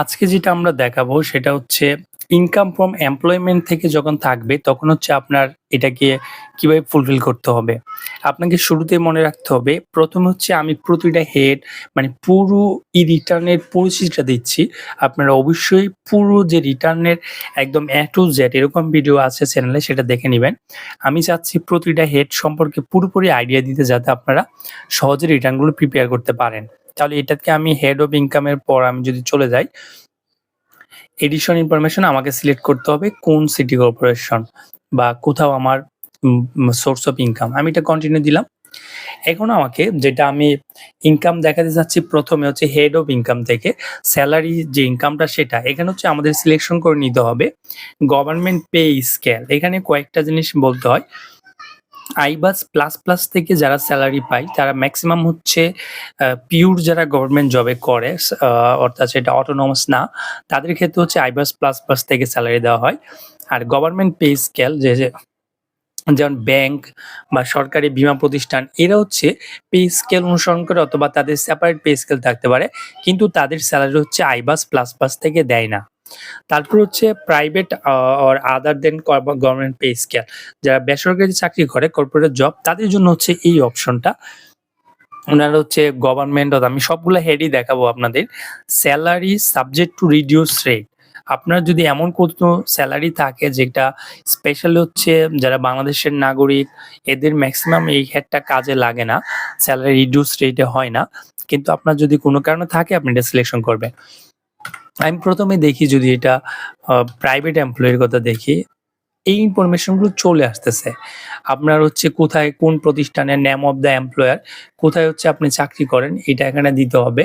আজকে যেটা আমরা দেখাবো সেটা হচ্ছে ইনকাম ফ্রম এমপ্লয়মেন্ট থেকে যখন থাকবে, তখন হচ্ছে আপনার এটাকে কীভাবে ফুলফিল করতে হবে। আপনাকে শুরুতেই মনে রাখতে হবে ১ম হচ্ছে আমি প্রতিটা হেড মানে পুরো ই রিটার্নের পরিচিতিটা দিচ্ছি। আপনারা অবশ্যই পুরো যে রিটার্নের একদম এ টু জেড এরকম ভিডিও আছে চ্যানেলে সেটা দেখে নেবেন আমি চাচ্ছি প্রতিটা হেড সম্পর্কে পুরোপুরি আইডিয়া দিতে যাতে আপনারা সহজে রিটার্নগুলো প্রিপেয়ার করতে পারেন। তাহলে এটাকে আমি হেড অফ ইনকামের পর আমি যদি চলে যাই এডিশন ইনফরমেশন আমাকে সিলেক্ট করতে হবে কোন সিটি কর্পোরেশন বা কোথাও আমার সোর্স অফ ইনকাম। আমি এটা কন্টিনিউ দিলাম। এখন আমাকে যেটা আমি ইনকাম দেখাতে চাচ্ছি প্রথমে হচ্ছে হেড অফ ইনকাম থেকে স্যালারি যে ইনকামটা সেটা। এখানে হচ্ছে আমাদের সিলেকশন করে নিতে হবে গভর্নমেন্ট পে স্কেল। এখানে কয়েকটা জিনিস বলতে হয়। আইবাস প্লাস, প্লাস থেকে যারা স্যালারি পায় তারা ম্যাক্সিমাম হচ্ছে আ পিউর যারা গভর্নমেন্ট জবে করে অর্থাৎ সেটা অটোনমাস না, তাদের ক্ষেত্রে হচ্ছে আইবাস প্লাস, প্লাস থেকে স্যালারি দেওয়া হয়। আর গভর্নমেন্ট পে স্কেল যে যেমন ব্যাংক বা সরকারি বীমা প্রতিষ্ঠান এরা হচ্ছে পে স্কেল অনুসরণ করে অথবা তাদের সেপারেট পে স্কেল থাকতে পারে। কিন্তু তাদের স্যালারি হচ্ছে আইবাস প্লাস, প্লাস থেকে দেয় না। তারপর হচ্ছে private uh or other then government pay scale. যারা বেসরকারি চাকরি করে কর্পোরেট জব তাদের জন্য হচ্ছে এই অপশনটা। উনারা হচ্ছে গভর্নমেন্ট আমি সবগুলা হেডই দেখাবো আপনাদের। Salary subject to reduce rate. আপনার যদি এমন কোনো স্যালারি থাকে, যেটা স্পেশালি হচ্ছে যারা বাংলাদেশের নাগরিক, এদের ম্যাক্সিমাম এই হেডটা কাজে লাগে না। স্যালারি রিডিউস রেটে হয় না। কিন্তু আপনার যদি কোনো কারণে থাকে, আপনি এটা সিলেকশন করবেন। আমি প্রথমে দেখি যদি এটা প্রাইভেট এমপ্লয়ির কথা দেখি, এই ইনফরমেশনগুলো চলে আসতেছে। আপনার হচ্ছে কোথায় কোন প্রতিষ্ঠানের নেম অফ দ্য এমপ্লয়ার কোথায় হচ্ছে আপনি চাকরি করেন এটা এখানে দিতে হবে।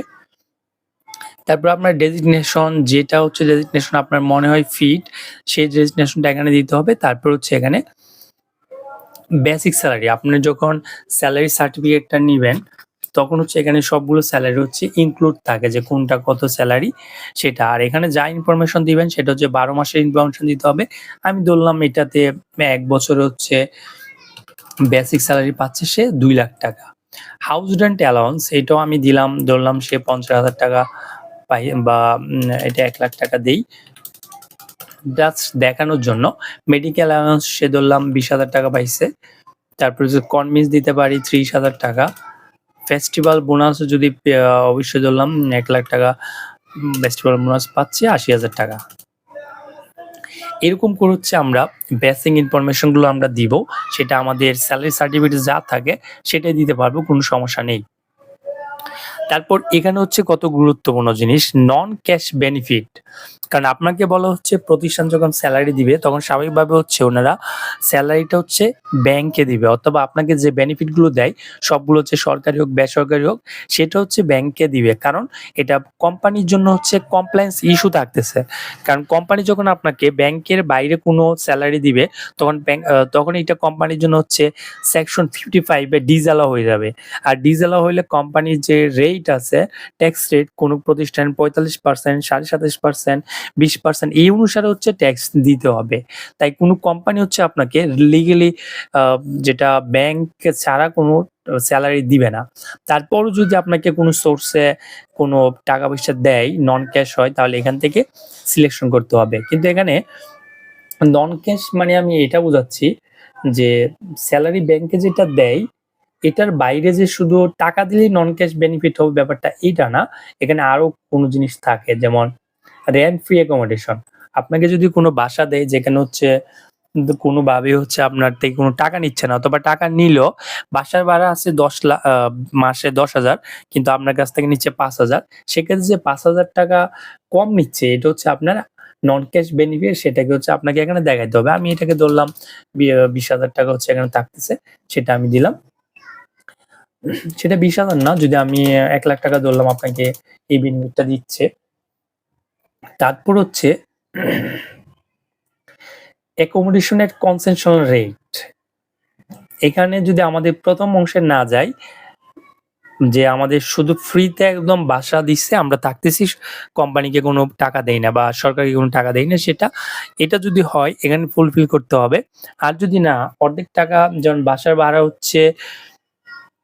তারপর আপনার ডেজিগনেশন যেটা হচ্ছে ডেজিগনেশন আপনার মনে হয় ফিট সেই ডেজিগনেশনটা এখানে দিতে হবে। তারপর হচ্ছে এখানে বেসিক স্যালারি আপনি যখন স্যালারি সার্টিফিকেটটা নিবেন তখন হচ্ছে এখানে সবগুলো স্যালারি হচ্ছে ইনক্লুড থাকে যে কোনটা কত স্যালারি সেটা। আর এখানে যা ইনফরমেশন দিবেন সেটা হচ্ছে ১২ মাসের ইনফরমেশন দিতে হবে। আমি ধরলাম এটাতে এক বছরে হচ্ছে বেসিক স্যালারি পাচ্ছে সে দুই লাখ টাকা হাউস রেন্ট অ্যালাউন্স এটাও আমি দিলাম ধরলাম সে ৳৫০,০০০ পাই বা এটা এক লাখ টাকা দেই। জাস্ট দেখানোর জন্য। মেডিকেল অ্যালাউন্স সে ধরলাম ৳২০,০০০ পাইছে। তারপরে কনমিস দিতে পারি ৳৩০,০০০ ফেস্টিভাল বোনাস যদি অবশ্যই ধরলাম এক লাখ টাকা ফেস্টিভ্যাল বোনাস পাচ্ছি ৳৮০,০০০ এরকম করে হচ্ছে আমরা বেসিং ইনফরমেশনগুলো আমরা দিব। সেটা আমাদের স্যালারি সার্টিফিকেট যা থাকে সেটাই দিতে পারব কোনো সমস্যা নেই। তারপর এখানে হচ্ছে কত গুরুত্বপূর্ণ জিনিস নন ক্যাশ বেনিফিট। কারণ আপনাকে বলা হচ্ছে প্রতিষ্ঠান যখন স্যালারি দিবে তখন স্বাভাবিকভাবে হচ্ছে ওনারা স্যালারিটা হচ্ছে ব্যাংকে দিবে অথবা আপনাকে যে বেনিফিটগুলো দেয় সবগুলো হচ্ছে সরকারি হোক, বেসরকারি হোক সেটা হচ্ছে ব্যাংকে দিবে। কারণ এটা কোম্পানির জন্য হচ্ছে কমপ্লায়েন্স ইস্যু থাকতেছে। কারণ কোম্পানি যখন আপনাকে ব্যাংকের বাইরে কোনো স্যালারি দিবে তখন ব্যাংক তখন এটা কোম্পানির জন্য হচ্ছে সেকশন 55 এ ডিসঅ্যালাও হয়ে যাবে। আর ডিসঅ্যালাও হইলে কোম্পানির যে রেট আছে ট্যাক্স রেট কোনো প্রতিষ্ঠান ৪৫% ২৭.৫% ২০% এই অনুসারে হচ্ছে ট্যাক্স দিতে হবে। তাই কোনো কোম্পানি হচ্ছে আপনাকে লিগেলি যেটা ব্যাংক ছাড়া কোনো স্যালারি দিবে না। তারপরও যদি আপনাকে কোনো সোর্সে কোনো টাকা পয়সা দেয় নন ক্যাশ হয়, তাহলে এখান থেকে সিলেকশন করতে হবে। কিন্তু এখানে নন ক্যাশ মানে আমি এটা বোঝাচ্ছি যে স্যালারি ব্যাংকে যেটা দেয় এটার বাইরে যে শুধু টাকা দিলেই নন ক্যাশ বেনিফিট হবে ব্যাপারটা এইটা না। এখানে আরও কোনো জিনিস থাকে যেমন রেন্ট ফ্রি অ্যাকোমোডেশন। আপনাকে যদি কোনো বাসা দেয় যেখানে হচ্ছে কোনোভাবে হচ্ছে আপনার থেকে কোনো টাকা নিচ্ছে না অথবা টাকা নিলেও বাসার ভাড়া আছে ১০ লা আ মাসে ১০,০০০ কিন্তু আপনার কাছ থেকে নিচ্ছে ৫,০০০ সেক্ষেত্রে যে ৳৫,০০০ কম নিচ্ছে এটা হচ্ছে আপনার নন ক্যাশ বেনিফিট সেটাকে হচ্ছে আপনাকে এখানে দেখাইতে হবে। আমি এটাকে ধরলাম বিশ হাজার টাকা হচ্ছে এখানে থাকতেছে সেটা আমি দিলাম। সেটা ২০,০০০ না যদি আমি এক লাখ টাকা ধরলাম আপনাকে এই বেনিফিটটা দিচ্ছে। তারপর হচ্ছে অ্যাকোমোডেশন এর কনসেশন রেট। এখানে যদি আমাদের প্রথম অংশে না যাই যে আমাদের শুধু ফ্রিতে একদম বাসা দিচ্ছে আমরা থাকতেছি কোম্পানিকে কোনো টাকা দেই না বা সরকারকে কোনো টাকা দেই না সেটা। এটা যদি হয় এখানে ফুলফিল করতে হবে। আর যদি না অর্ধেক টাকা যেমন বাসার ভাড়া হচ্ছে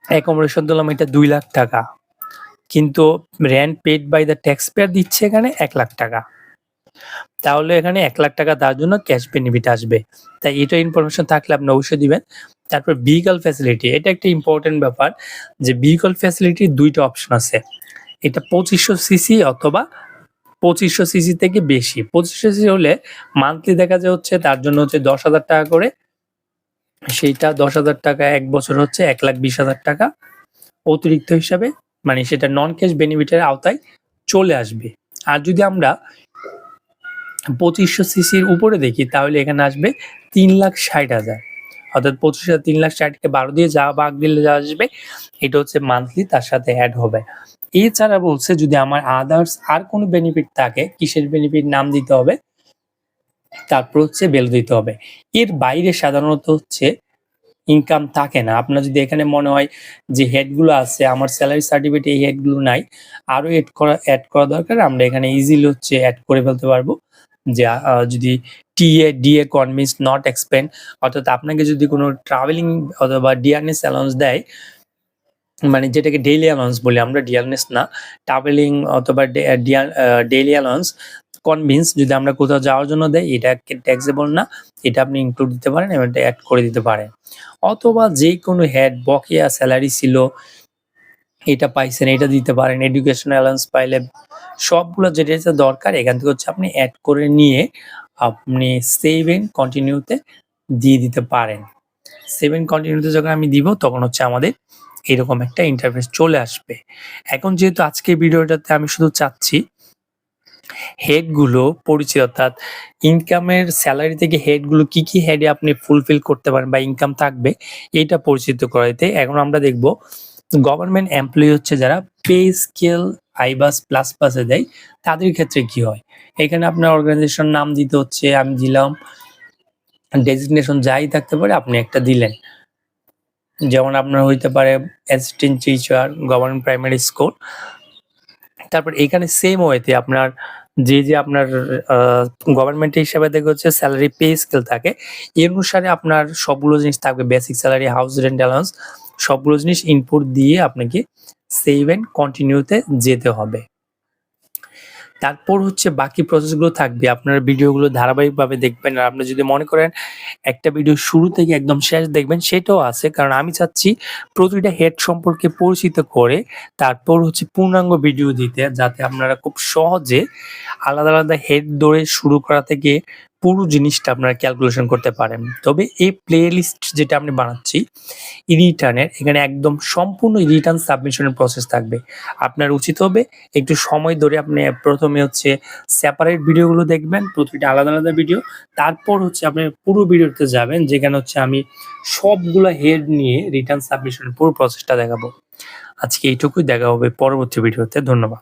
অ্যাকোমোডেশন ধরলাম এটা দুই লাখ টাকা। কিন্তু rent paid by the tax payer দিচ্ছে এখানে এক লাখ টাকা। তাহলে এখানে এক লাখ টাকা তার জন্য ক্যাশ বেনিফিট আসবে। তাই এটা ইনফরমেশন থাকলে আপনি অবশ্যই দিবেন। তারপর ভেহিকল ফ্যাসিলিটি এটা একটা ইম্পর্টেন্ট ব্যাপার যে ভেহিকল ফ্যাসিলিটির দুইটা অপশন আছে। এটা পঁচিশশো সিসি অথবা পঁচিশশো সিসি থেকে বেশি। পঁচিশশো সিসি হলে মান্থলি দেখা যায় হচ্ছে তার জন্য হচ্ছে দশ হাজার টাকা করে। সেইটা দশ হাজার টাকা এক বছর হচ্ছে এক লাখ বিশ হাজার টাকা। অতিরিক্ত হিসাবে মানে সেটা নন ক্যাশ বেনিফিটের আওতায় চলে আসবে। আর যদি আমরা পঁচিশশো সিসির উপরে দেখি, তাহলে এখানে আসবে তিন লাখ ষাট হাজার। অর্থাৎ পঁচিশ হাজার তিন লাখ ষাটকে বারো দিয়ে যা বাঘ দিলে যা আসবে, এটা হচ্ছে মান্থলি তার সাথে অ্যাড হবে। এছাড়া বলছে যদি আমার আদার্স আর কোনো বেনিফিট থাকে, কিসের বেনিফিট নাম দিতে হবে। তারপর হচ্ছে বেল দিতে হবে। এর বাইরে সাধারণত হচ্ছে ইনকাম থাকে না। আপনার যদি এখানে মনে হয় যে হেডগুলো আছে, আমার স্যালারি সার্টিফিকেট এই হেডগুলো নাই আরও এড করা অ্যাড করা দরকার, আমরা এখানে ইজিলি হচ্ছে অ্যাড করে ফেলতে পারব। যে যদি TA DA conveyance not expend অর্থাৎ আপনাকে যদি কোনো ট্রাভেলিং অথবা ডিআরনেস অ্যালাউন্স দেয় মানে যেটাকে ডেইলি অ্যালাউন্স বলি, আমরা ডিআরনেস না ট্রাভেলিং অথবা ডেইলি অ্যালাউন্স কনভিন্স যদি আমরা কোথাও যাওয়ার জন্য দেয় এটা ট্যাক্সেবল না, এটা আপনি ইনক্লুড দিতে পারেন এবং এটা অ্যাড করে দিতে পারেন। অথবা যে কোনো হেড বকেয়া স্যালারি ছিল, এটা পাইছেন, এটা দিতে পারেন এডুকেশন অ্যালাউন্স পাইলে সবগুলো যেটা দরকার, এখান থেকে হচ্ছে আপনি অ্যাড করে নিয়ে আপনি সেভ এন্ড কন্টিনিউতে দিয়ে দিতে পারেন। সেভ এন্ড কন্টিনিউতে যখন আমি দিব, তখন হচ্ছে আমাদের এরকম একটা ইন্টারফেস চলে আসবে। এখন যেহেতু আজকে ভিডিওটাতে আমি শুধু চাচ্ছি হেডগুলো পরিচিত, অর্থাৎ ইনকামের স্যালারি থেকে হেডগুলো কি কি হেডে আপনি ফুলফিল করতে পারেন বা ইনকাম থাকবে এটা পরিচিত করাইতে এখন আমরা দেখব গভর্নমেন্ট এমপ্লয়ি হচ্ছে যারা পে স্কেল আইবাস প্লাস প্লাসে দেয়, তাদের ক্ষেত্রে কি হয়? এখানে আপনার অর্গানাইজেশন নাম দিতে হচ্ছে, আমি দিলাম ডেজিগনেশন যাই থাকতে পারে, আপনি একটা দিলেন। যেমন আপনার হইতে পারে assistant teacher government primary school তারপর এখানে সেম ওয়েতে আপনার যে যে আপনার গভর্নমেন্ট হিসাবে দেখে হচ্ছে স্যালারি পে স্কেল থাকে। এর অনুসারে আপনার সবগুলো জিনিস থাকবে basic salary house rent allowance সবগুলো জিনিস ইনপুট দিয়ে আপনাকে সেভ অ্যান্ড কন্টিনিউতে যেতে হবে। তারপর হচ্ছে বাকি প্রসেসগুলো থাকবে। আপনার ভিডিওগুলো ধারাবাহিকভাবে দেখবেন আর আপনি যদি মনে করেন একটা ভিডিও শুরু থেকে একদম শেষ দেখবেন, সেটাও আছে। কারণ আমি চাচ্ছি প্রতিটা হেড সম্পর্কে পরিচিত করে তারপর হচ্ছে পূর্ণাঙ্গ ভিডিও দিতে, যাতে আপনারা খুব সহজে আলাদা আলাদা হেড ধরে শুরু করা থেকে পুরো জিনিসটা আপনারা ক্যালকুলেশন করতে পারেন। তবে এই প্লে লিস্ট যেটা আমি বানাচ্ছি রিটার্নের এখানে একদম সম্পূর্ণ রিটার্ন সাবমিশনের প্রসেস থাকবে। আপনার উচিত হবে একটু সময় ধরে আপনি প্রথমে হচ্ছে সেপারেট ভিডিওগুলো দেখবেন, প্রতিটা আলাদা আলাদা ভিডিও তারপর হচ্ছে আপনি পুরো ভিডিওতে যাবেন, যেখানে হচ্ছে আমি সবগুলো হেড নিয়ে রিটার্ন সাবমিশনের পুরো প্রসেসটা দেখাবো। আজকে এইটুকুই, দেখা হবে পরবর্তী ভিডিওতে ধন্যবাদ।